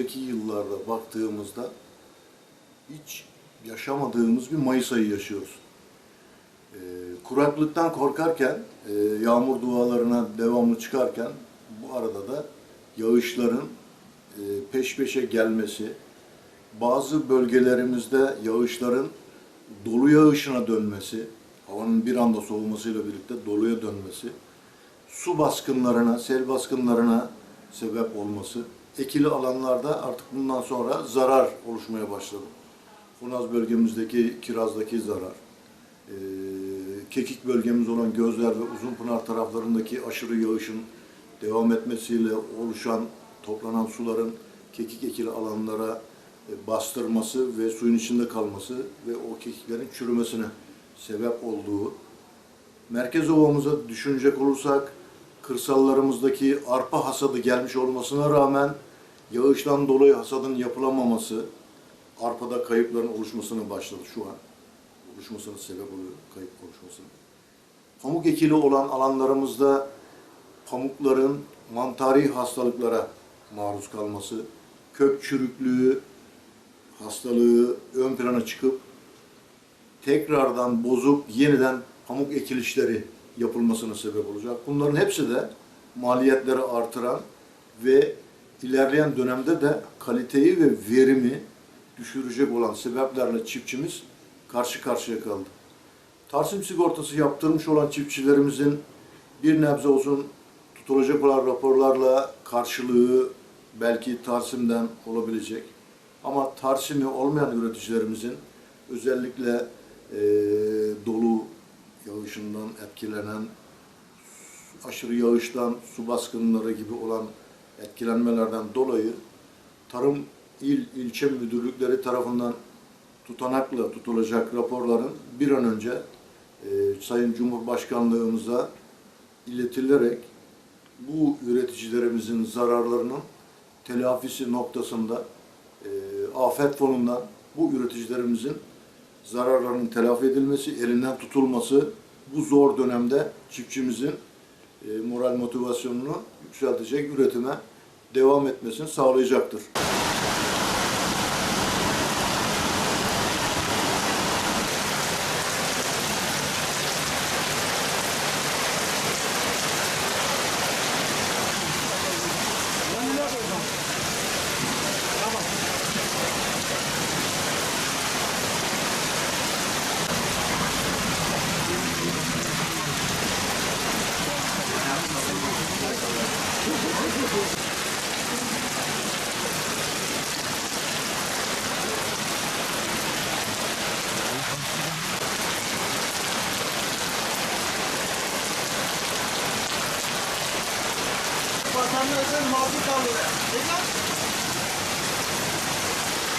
Önceki yıllarda baktığımızda hiç yaşamadığımız bir Mayıs ayı yaşıyoruz. Ee, kuraklıktan korkarken, e, yağmur dualarına devamlı çıkarken bu arada da yağışların e, peş peşe gelmesi, bazı bölgelerimizde yağışların dolu yağışına dönmesi, havanın bir anda soğumasıyla birlikte doluya dönmesi, su baskınlarına, sel baskınlarına sebep olması, ekili alanlarda artık bundan sonra zarar oluşmaya başladı. Funaz bölgemizdeki kirazdaki zarar, eee, kekik bölgemiz olan Gözler ve Uzunpınar taraflarındaki aşırı yağışın devam etmesiyle oluşan, toplanan suların kekik ekili alanlara e, bastırması ve suyun içinde kalması ve o kekiklerin çürümesine sebep olduğu Merkez Ovamıza düşünecek olursak kırsallarımızdaki arpa hasadı gelmiş olmasına rağmen yağıştan dolayı hasadın yapılamaması arpada kayıpların oluşmasına başladı şu an. Oluşmasına sebep oluyor kayıp oluşmasına. Pamuk ekili olan alanlarımızda pamukların mantari hastalıklara maruz kalması, kök çürüklüğü hastalığı ön plana çıkıp tekrardan bozup yeniden pamuk ekilişleri yapılmasına sebep olacak. Bunların hepsi de maliyetleri artıran ve ilerleyen dönemde de kaliteyi ve verimi düşürecek olan sebeplerle çiftçimiz karşı karşıya kaldı. Tarsim sigortası yaptırmış olan çiftçilerimizin bir nebze olsun tutulacak olan raporlarla karşılığı belki Tarsim'den olabilecek. Ama Tarsim'i olmayan üreticilerimizin özellikle eee, dolu yağışından etkilenen, aşırı yağıştan, su baskınları gibi olan etkilenmelerden dolayı Tarım İl ilçe müdürlükleri tarafından tutanakla tutulacak raporların bir an önce eee, Sayın Cumhurbaşkanlığımıza iletilerek bu üreticilerimizin zararlarının telafisi noktasında e, afet fonundan bu üreticilerimizin zararlarının telafi edilmesi, elinden tutulması bu zor dönemde çiftçimizin e, moral motivasyonunu yükseltecek üretime devam etmesini sağlayacaktır. Vatandaşın mağdur kaldı.